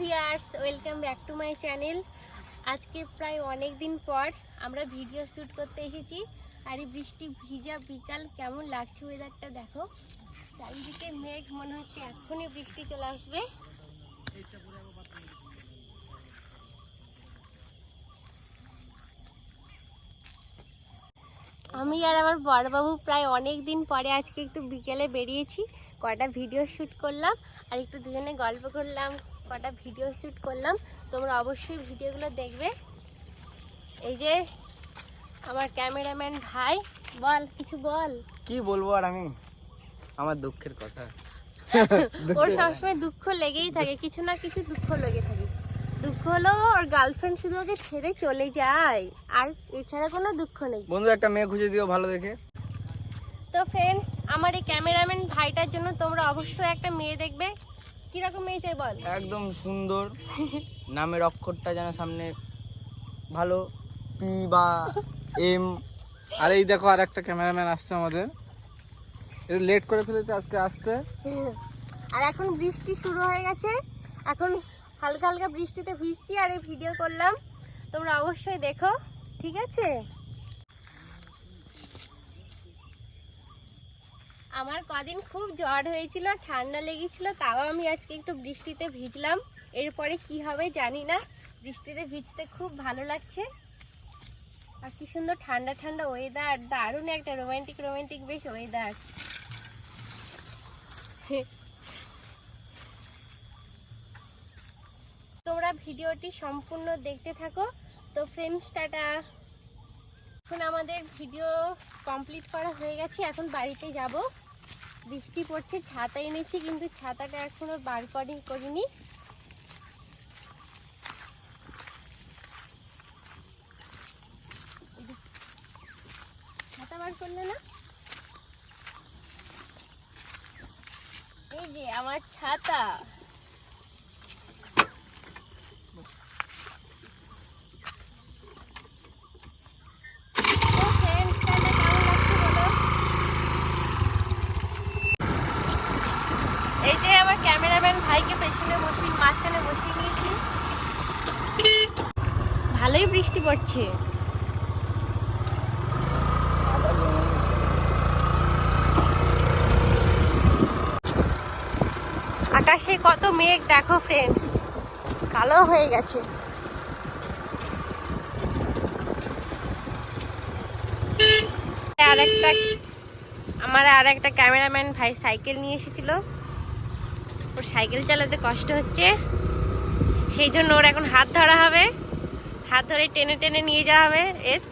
Viewers welcome back to my channel. আজকে প্রায় অনেক দিন পর আমরা ভিডিও শ্যুট করতে এসেছি। আর এই বৃষ্টি ভিজা বিকাল, কেমন লাগছে ওয়েদারটা দেখো। চারিদিকে মেঘ, মনে হচ্ছে এখনই বৃষ্টি চলে আসবে। আমি আর আমার বড়বাবু প্রায় অনেক দিন পরে আজকে একটু বিকেলে বেরিয়েছি কটা ভিডিও শ্যুট করলাম, আর একটু দুজনে গল্প করলাম। কটা ভিডিও শ্যুট করলাম তোমরা অবশ্যই ভিডিওগুলো দেখবে। এই যে আমার ক্যামেরাম্যান ভাই বল কিছু বল। কি বলব আর আমি? আমার দুঃখের কথা। ওর সবসময় দুঃখ লেগেই থাকে কিছু না কিছু দুঃখ লেগে থাকে। দুঃখ হলো ওর গার্লফ্রেন্ড শুধু ওকে ছেড়ে চলে যায় আর এছাড়া কোনো দুঃখ নেই। বন্ধু একটা মেয়ে খুঁজে দিও ভালো দেখে। তো ফ্রেন্ডস আমার এই ক্যামেরাম্যান ভাইটার জন্য তোমরা অবশ্যই একটা মেয়ে দেখবে। কীরকম মেয়ে চাই বল? একদম সুন্দর। নামের অক্ষরটা যেন সামনে ভালো পি বা এম আর এই দেখো আর একটা ক্যামেরাম্যান আসছে আমাদের। একটু লেট করে ফেলেছে আজকে আসতে। আর এখন বৃষ্টি শুরু হয়ে গেছে। এখন হালকা হালকা বৃষ্টিতে ভিজছি আর এই ভিডিও করলাম। তোমরা অবশ্যই দেখো ঠিক আছে? আমার কদিন খুব জ্বর হয়েছিল, ঠান্ডা লেগেছিল, তাও আমি আজকে একটু বৃষ্টিতে ভিজলাম। এরপরে কি হবে জানি না। বৃষ্টিতে ভিজতে খুব ভালো লাগছে। আর কি সুন্দর ঠান্ডা ঠান্ডা ওয়েদার দারুণ একটা রোমান্টিক রোমান্টিক বেশ ওয়েদার তোমরা ভিডিওটি সম্পূর্ণ দেখতে থাকো। তো ফ্রেন্ডস টাটা। এখন আমাদের ভিডিও কমপ্লিট করা হয়ে গেছে। এখন বাড়িতে যাব। বৃষ্টি পড়ছে, ছাতা এনেছি কিন্তু ছাতাটা এখনও বার করি করিনি। ছাতা বার করলে না? এই যে আমার ছাতা তো friends, তাহলে কেমন লাগছে বলো? এই যে আমার ক্যামেরাম্যান ভাইকে পেছনে বসিয়ে মাঝখানে বসিয়ে নিয়েছি ভালোই বৃষ্টি পড়ছে আকাশে কত মেঘ, দেখো ফ্রেন্ডস কালো হয়ে গেছে। আর একটা আমার আর একটা ক্যামেরাম্যান ভাই সাইকেল নিয়ে এসেছিল। ওর সাইকেল চালাতে কষ্ট হচ্ছে। সেই জন্য ওর এখন হাত ধরা হবে। হাত ধরে টেনে টেনে নিয়ে যাওয়া হবে। এর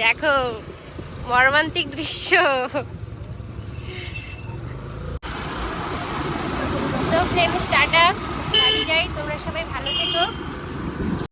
দেখো মর্মান্তিক দৃশ্য। তো ফ্রেন্ডস টাটা। বাড়ি যাই, তোমরা সবাই ভালো থেকো।